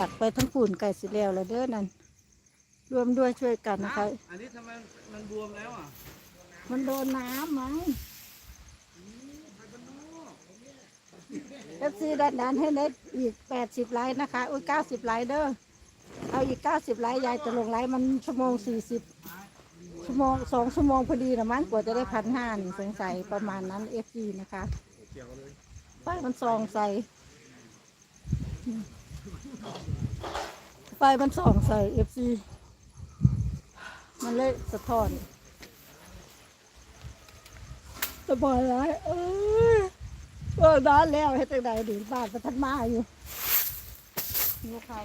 ตักไปทั้งฝุ่นไก่สิแล้วแล้วเด้อนั่นรวมด้วยช่วยกันนะคะ อันนี้ทำไมมันบวมแล้วอะ มันโดนน้ำมั้งเอฟซีดันดันให้เน็ตอีกแปดสิบไลค์นะคะ อุ้ยเก้าสิบไลค์เด้อ เอาอีกเก้าสิบไลค์ยายจะลงไลค์มันชั่วโมงสี่สิบชั่วโมงสองชั่วโมงพอดีนะมั้งกว่าจะได้พันห้านี่สงสัยประมาณนั้นเอฟซีนะคะไฟมันส่องใส่ ไฟมันส่องใส่เอฟซีมันเลยสะท้อนสบายร้ายเอ้ยเออด้านแล้วให้ตั้งใดดีบ้านประทันมาอยู่มีข่าว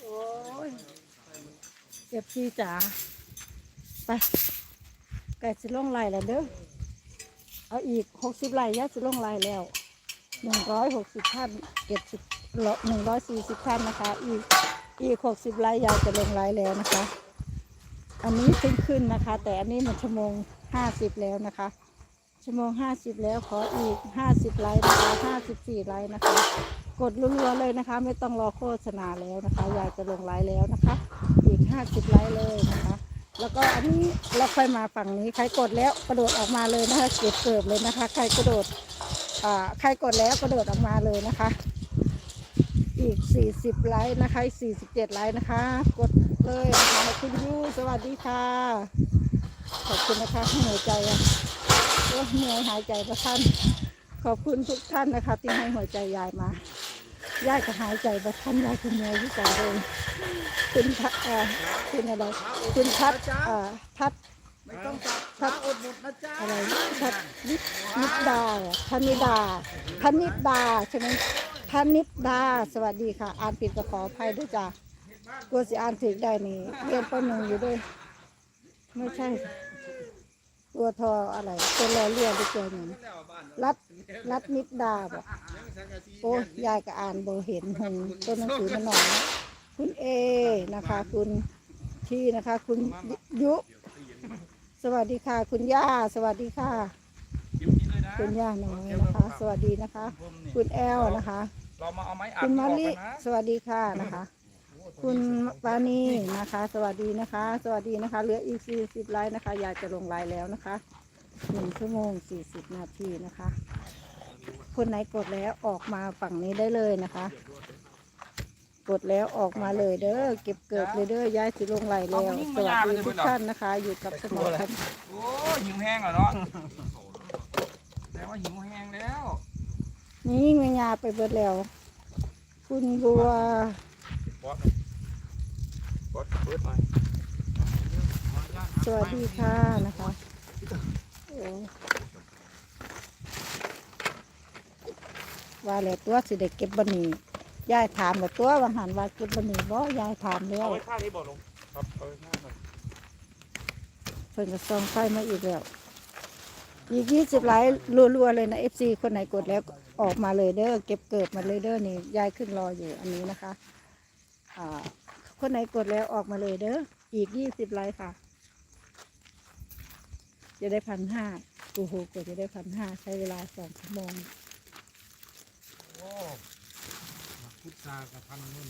โอ้ยเจ็บพี่จ๋าไปไก่สิลงไหลแล้วเด้อเอาอีกหกสิบไหลย่าสิล่องไหลแล้วหนึ่งร้อยหกสิบท่านเจ็ดสิบหนึ่งร้อยสี่สิบท่านนะคะ อีกอีกหกสิบไหลยายจะลงไหลแล้วนะคะ อันนี้ขึ้นขึ้นนะคะ แต่อันนี้มันชั่วโมงห้าสิบแล้วนะคะ ชั่วโมงห้าสิบแล้วขออีกห้าสิบไลค์นะคะห้าสิบสี่ไลค์นะคะ กดรัวๆเลยนะคะ ไม่ต้องรอโฆษณาแล้วนะคะ อยายจะลงไลค์แล้วนะคะ อีกห้าสิบไลค์เลยนะคะ แล้วก็อันนี้เราค่อยมาฝั่งนี้ใครกดแล้วกระโดดออกมาเลยนะคะเก็บเกิบเลยนะคะ ใครกระโดดอ่าใครกดแล้วกระโดดออกมาเลยนะคะ อีก40ไลค์นะคะอีก47ไลค์นะคะ กดเลยนะคะคุณยูสวัสดีค่ะขอบคุณนะคะให้หัวใจอะ โอ้ยเหนื่อยหายใจประท่านขอบคุณทุกท่านนะคะ ที่ให้หัวใจยายมายายก็หายใจประท่านยายคุณเหนื่อยที่ใจเลยคุณทัดเอ่อคุณอะไรคุณทัดเอ่อทัดไม่ต้องจับทัดอดหมดนะจ๊ะอะไรทัดนิดนิดดาเหรอธนิดาธนิดดาใช่ไหมธนิดดาสวัสดีค่ะ อ่านผิดก็ขออภัยด้วยจ้ะกลัวสิอ่านผิดได้นี่เรียนปหนึ่งอยู่ด้วย ไม่ใช่ ตัวทออะไรตัวรอเรือไปเจอหนึ่งรัดรัดนิดดาบอกโอ้ยายก็อ่านโบเห็นหงตัวหนังสือมันหน่อยคุณเอนะคะ คุณที่นะคะ คุณยุ สวัสดีค่ะ คุณย่า สวัสดีค่ะ คุณย่าน้อยนะคะ สวัสดีนะคะ คุณแอลนะคะ คุณมาลิสวัสดีค่ะนะคะ คุณปานีนะคะ สวัสดีนะคะ สวัสดีนะคะเหลืออีกสี่สิบไลน์นะคะอยากจะลงไลน์แล้วนะคะหนึ่งชั่วโมงสี่สิบนาทีนะคะ คนไหนกดแล้วออกมาฝั่งนี้ได้เลยนะคะ กดแล้วออกมาเลยเด้อเก็บเกิดเลยเด้อย้ายสิลงไลน์แล้วสวัสดีทุกท่านนะคะ อยู่กับสมอคันโอ้ยหิวแห้งเหรอเนาะแต่ว่าหิวแห้งแล้ว นี่แม่ยาไปเบิดแล้ว คุณบัวบอส สเปิดหน่อยสวัสดีค่ะนะคะว่าแล้วตัวสิเด็กเก็บบันนียายถามแล้วตัววังหันว่าเก็บบันนีบ่ยายถามแล้เอาไว้ท่านี้บอกลงครับเอาไว้ท่าก่อนเพิ่นก็ส่องไฟมาอีกแล้วอีกยี่สิบไลค์รัวๆเลยนะเอฟซีคนไหนกดแล้วออกมาเลยเด้อเก็บเกิดมาเลยเด้อนี่ยายขึ้นรออยู่อันนี้นะคะอ่า คนไหนกดแล้วออกมาเลยเด้อ อีกยี่สิบไลค์ค่ะ จะได้พันห้าโอ้โหกว่าจะได้พันห้าใช้เวลาสองชั่วโมงโอ้พุทธากับพันนุ่น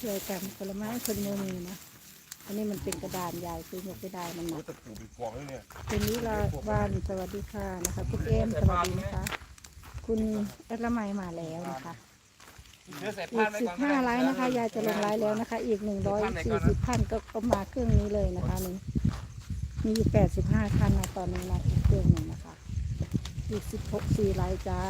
ช่วยกันคนละไม้คนมือมือนะ อันนี้มันเป็นกระดานใหญ่คือยกไม่ได้มันหนักตะปูปีกวางเลยเนี่ยคุณนิลาวันสวัสดีค่ะนะคะ คุณเอมสวัสดีนะคะ คุณแอดละไมมาแล้วนะคะเชื้ อีกสิบห้าไลน์นะคะ ยายจะลงไลน์แล้วนะคะ อีกหนึ่งร้อยสี่สิบท่านก็ก็มาเครื่องนี้เลยนะคะนี่มีอยู่แปดสิบห้าท่านนะตอนนี้นะอีกเครื่องหนึ่งนะคะ อีกสิบหกสี่ไลน์จ้า